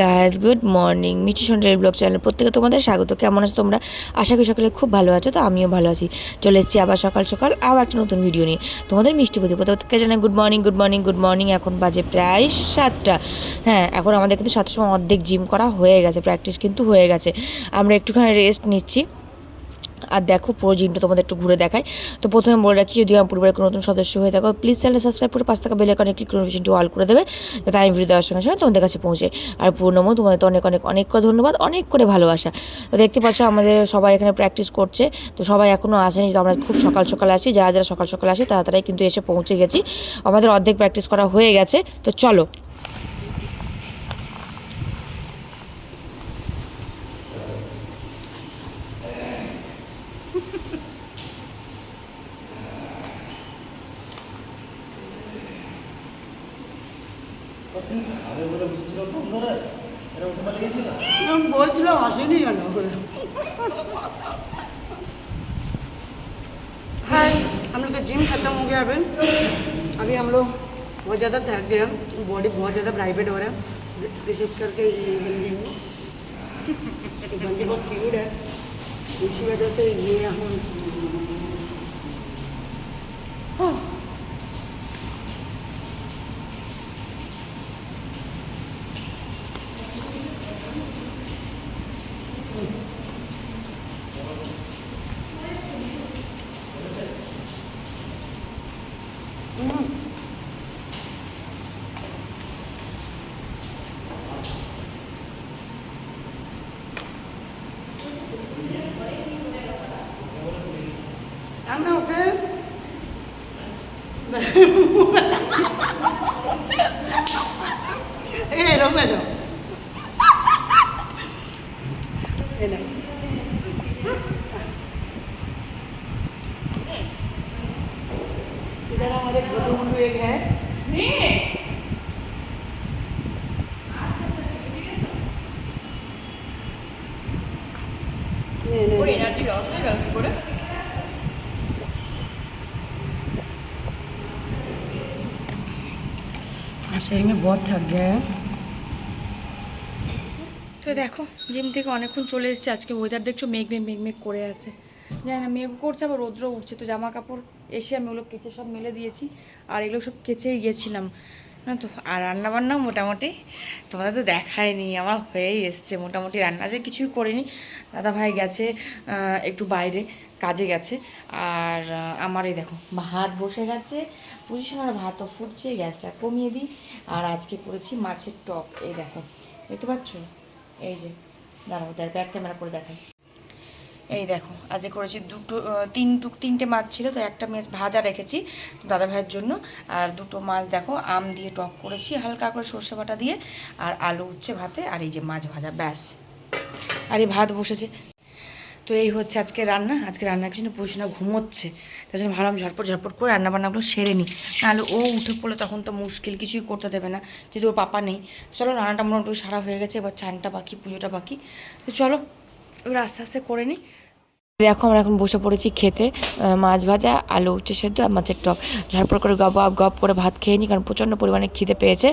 Guys good morning Mithi সন্ডের blog channel প্রত্যেকে তোমাদের স্বাগত। কেমন আছো তোমরা? আশা করি সকালে খুব ভালো আছো, তো আমিও ভালো আছি। চলে এসেছি আবার সকাল সকাল আবার একটা নতুন ভিডিও নিয়ে। তোমাদের মিষ্টি প্রতি প্রত্যেককে জানাই good morning good morning good morning এখন বাজে প্রায় সাতটা। হ্যাঁ এখন আমাদের কিন্তু সাতটার সময় অর্ধেক জিম করা হয়ে গেছে প্র্যাকটিস কিন্তু হয়ে গেছে। আমরা একটুখানি রেস্ট নিচ্ছি। আর দেখো পুরো জিমটা তোমাদের একটু ঘুরে দেখায় তো প্রথমে বলে রাখি, যদি আমার পরিবারের কোনো নতুন সদস্য হয়ে থাকো প্লিজ চ্যানেল সাবস্ক্রাইব করে পাঁচ টাকা বেল আইকনে ক্লিক নোটিফিকেশনটি অল করে দেবে, যাতে আমি ভিডিও দেওয়ার সঙ্গে সঙ্গে তোমাদের কাছে পৌঁছে। আর পূর্ণমও তোমাদের তো অনেক অনেক অনেক করে ধন্যবাদ, অনেক করে ভালোবাসা। তো দেখতে পাচ্ছ, আমাদের সবাই এখানে প্র্যাকটিস করছে। তো সবাই এখনও আসেনি তো আমরা খুব সকাল সকাল আসি, যারা যারা সকাল সকাল আসি তারা তারাই কিন্তু এসে পৌঁছে গেছি। আমাদের অর্ধেক প্র্যাকটিস করা হয়ে গেছে। তো চলো हाय, हम लोग का जिम खत्म हो गया अभी। अभी हम लोग बहुत ज़्यादा थक गए हम बॉडी बहुत ज़्यादा प्राइवेट हो रहा है। विशेष करके ये बंदी में बंदी बहुत फ्यूड है। इसी वजह से ये हम I'm not okay. Eh, no me lo. Eh, no. इधर हमारे गोलू मोलू एक है नहीं শরীর মে বহ থাক তো দেখো, জিম থেকে অনেকক্ষণ চলে এসেছে, আজকে ওয়েদার দেখছ মেঘ মেঘ মেঘ মেঘ করে আছে। জানি না, মেঘ করছে, আবার রোদ্র উঠছে, তো জামা কাপড় এসে আমি ওগুলো কেচে সব মেলে দিয়েছি, আর এগুলো সব কেচেই গেছিলাম। না তো, আর রান্নাবান্নাও মোটামুটি তোমাদের তো দেখায়নি, আমার হয়েই এসছে, মোটামুটি রান্না যে কিছুই করিনি। দাদা ভাই গেছে একটু বাইরে কাজে গেছে। আর আমার এই দেখো, ভাত বসে গেছে। পজিশন আর ভাতও ফুটছে, গ্যাসটা কমিয়ে দিই। আর আজকে করেছি মাছের টক। এই দেখো, দেখতে পাচ্ছ? এই যে, দাঁড়াও, দেখ ব্যাক ক্যামেরা করে দেখাই। এই দেখো, আজকে করেছি দুটো তিন টুক, তিনটে মাছ ছিল, তো একটা মাছ ভাজা রেখেছি দাদা ভাইয়ের জন্য। আর দুটো মাছ দেখো, আম দিয়ে টক করেছি, হালকা করে সর্ষে বাটা দিয়ে, আর আলু উচ্ছে ভাতে, আর এই যে মাছ ভাজা, ব্যাস। আর এই ভাত বসেছে। তো এই হচ্ছে আজকে রান্না। আজকে রান্নার জন্য পুষনা ঘুমোচ্ছে। তার জন্য ভাবলাম ঝটপট ঝটপট করে রান্না বান্নাগুলো সেরে নিই। নাহলে ও উঠে পড়লে তখন তো মুশকিল, কিছুই করতে দেবে না। যদি ওর পাপা নেই। চলো রান্নাটা মোটামুটি সারা হয়ে গেছে, এবার চানটা বাকি, পুজোটা বাকি। তো চলো, এবার আস্তে আস্তে করে নিই। দেখো আমরা এখন বসে পড়েছি খেতে মাছ ভাজা আলু উচ্ছে সেদ্ধ আর মাছের টক। ঝটপট করে গপ গপ করে ভাত খেয়ে নিই কারণ প্রচণ্ড পরিমাণে খিদে পেয়েছে।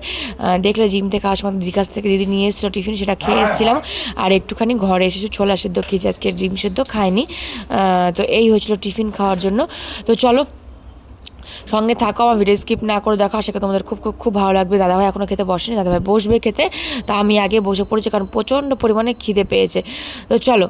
দেখলে জিম থেকে সময় দিদির কাছ থেকে দিদি নিয়ে এসেছিল টিফিন সেটা খেয়ে এসেছিলাম। আর একটুখানি ঘরে এসেছি ছোলা সেদ্ধ খেয়েছি আজকে ডিম সেদ্ধ আহ, তো এই হয়েছিল টিফিন খাওয়ার জন্য। তো চলো সঙ্গে থাকো আমার ভিডিও স্কিপ না করে দেখো আশা করি তোমাদের খুব খুব খুব ভালো লাগবে। দাদাভাই এখনও খেতে বসেনি দাদাভাই বসবে খেতে। তা আমি আগে বসে পড়েছি কারণ প্রচণ্ড পরিমাণে খিদে পেয়েছে। তো চলো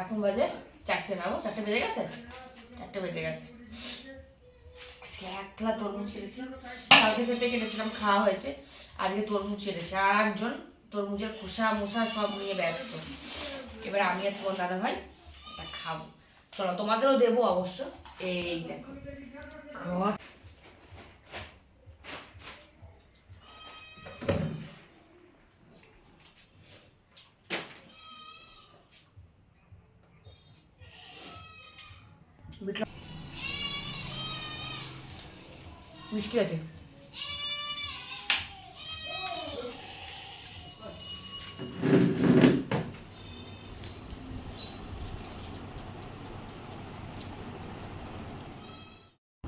এখন বাজে চারটে না গো? চারটে বেজে গেছে? চারটে বেজে গেছে। আজকে একলা তরমুজ কেটেছি। কালকে পেঁপে কেটেছিলাম, খাওয়া হয়েছে। আজকে তরমুজ কেটেছি। আর একজন তরমুজের খোসা মোসা সব নিয়ে ব্যস্ত। এবার আমি আর তোমার দাদা ভাই খাব। চলো, তোমাদেরও দেবো অবশ্য। এই দেখো। ঘর বিটলা মিষ্টি আছে।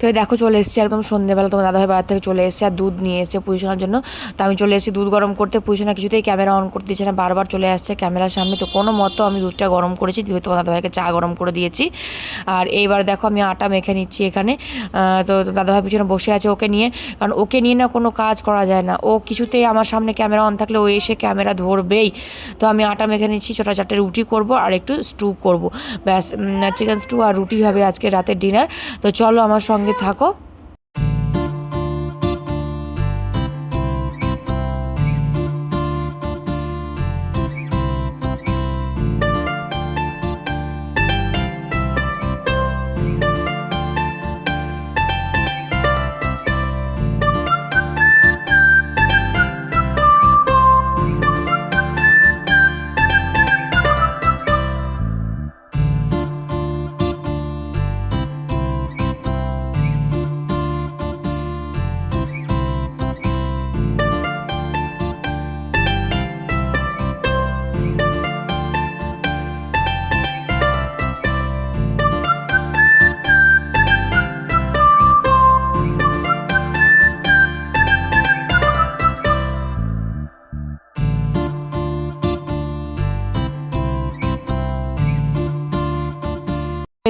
তো দেখো চলে এসেছি একদম সন্ধ্যেবেলা তোমার দাদাভাই বাজার থেকে চলে এসেছে আর দুধ নিয়ে এসেছে পজিশনের জন্য। তো আমি চলে এসেছি দুধ গরম করতে পজিশনে কিছুতেই ক্যামেরা অন করতে দিচ্ছে না, বারবার চলে আসছে ক্যামেরার সামনে। তো কোনো মতো আমি দুধটা গরম করেছি দিয়ে তোমার দাদাভাইকে চা গরম করে দিয়েছি। আর এইবার দেখো আমি আটা মেখে নিচ্ছি এখানে। তো দাদাভাই পিছনে বসে আছে ওকে নিয়ে। কারণ ওকে নিয়ে না কোনো কাজ করা যায় না। ও কিছুতেই আমার সামনে ক্যামেরা অন থাকলে ও এসে ক্যামেরা ধরবেই। তো আমি আটা মেখে নিচ্ছি, ছোটো চারটে রুটি করব আর একটু স্টু করব। ব্যাস চিকেন স্টু আর রুটি হবে আজকে রাতের ডিনার তো চলো আমার সঙ্গে থাকো।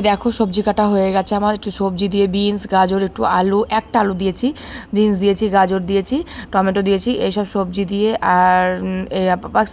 দেখো, সবজি কাটা হয়ে গেছে আমার। একটু সবজি দিয়ে বিনস, গাজর, একটু আলু, একটা আলু দিয়েছি। বিনস দিয়েছি, গাজর দিয়েছি, টমেটো দিয়েছি, এইসব সবজি দিয়ে আর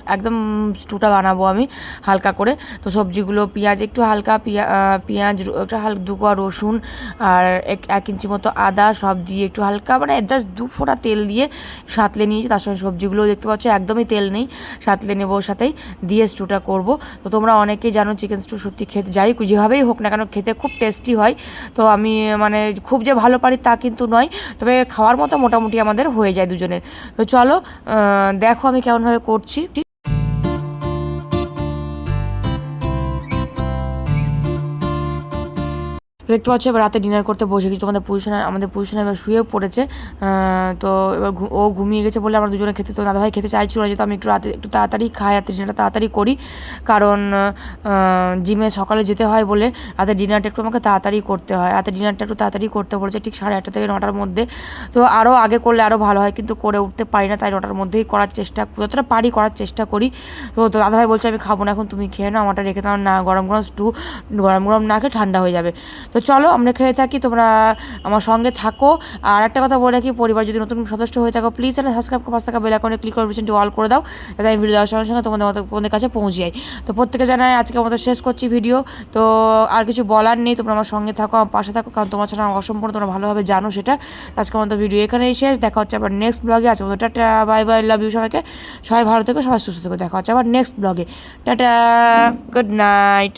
একদম স্টুটা বানাবো আমি হালকা করে। তো সবজিগুলো পেঁয়াজ, একটু হালকা পেঁয়া- পেঁয়াজ একটা হালকা দু কোয়া রসুন আর এক ইঞ্চি মতো আদা সব দিয়ে একটু হালকা মানে জাস্ট দু ফোঁটা তেল দিয়ে সাতলে নিয়েছি। তার সঙ্গে সবজিগুলো দেখতে পাচ্ছ, একদমই তেল নেই। সাতলে নেব সাথেই। দিয়ে স্টুটা করব। তো তোমরা অনেকেই জানো, চিকেন স্টু সত্যি খেতে যাই, যেভাবেই হোক না কেন খেতে খুব টেস্টি হয়। তো আমি মানে খুব যে ভালো পারি তা কিন্তু নয়। তবে খাওয়ার মতো মোটামুটি আমাদের হয়ে যায় দুজনের। তো চলো দেখো আমি কেমনভাবে করছি। দেখতে পাচ্ছ, এবার রাতে ডিনার করতে বসে গেছি। তোমাদের পজিশনে আমাদের পজিশনে এবার শুয়েও পড়েছে। তো এবার ও ঘুমিয়ে গেছে বলে আমরা দুজনে খেতে, তো দাদাভাই খেতে চাইছিল যেহেতু আমি একটু রাতে, একটু তাড়াতাড়ি খাই, রাতে ডিনারটা তাড়াতাড়ি করি। কারণ জিমে সকালে যেতে হয় বলে রাতে ডিনারটা একটু আমাকে তাড়াতাড়ি করতে হয়। রাতে ডিনারটা একটু তাড়াতাড়ি করতে বলেছে ঠিক সাড়ে আটটা থেকে নটার মধ্যে। তো আরও আগে করলে আরও ভালো হয়, কিন্তু করে উঠতে পারি না, তাই নটার মধ্যেই করার চেষ্টা, যতটা পারি করার চেষ্টা করি। তো তো দাদাভাই বলছে, আমি খাব না, এখন তুমি খেয়ে নাও, আমারটা রেখে দাও, না, গরম গরম স্টু গরম গরম না খেয়ে ঠান্ডা হয়ে যাবে। তো চলো, আমরা খেয়ে থাকি, তোমরা আমার সঙ্গে থাকো। আর একটা কথা বলে রাখি, পরিবার যদি নতুন সদস্য হয়ে থাকো প্লিজ চ্যানেল সাবস্ক্রাইব করে পাঁচ টাকা বেল আইকনে ক্লিক করে অপশনটি অল করে দাও, যাতে আমি ভিডিও দেওয়ার সঙ্গে সঙ্গে তোমাদের মতো তোমাদের কাছে পৌঁছে যাই তো প্রত্যেকে জানাই, আজকে আমাদের শেষ করছি ভিডিও তো আর কিছু বলার নেই, তোমরা আমার সঙ্গে থাকো, আমার পাশে থাকো, কারণ তোমার ছাড়া আমার অসম্পূর্ণ, তোমরা ভালোভাবে জানো সেটা। আজকে আমাদের ভিডিও এখানেই শেষ। দেখা হচ্ছে আবার নেক্সট ব্লগে আছে আমাদের tata bye bye love you সবাইকে। সবাই ভালো থেকো, সবাই সুস্থ থেকো। দেখা হচ্ছে আবার নেক্সট ব্লগে টাটা গুড নাইট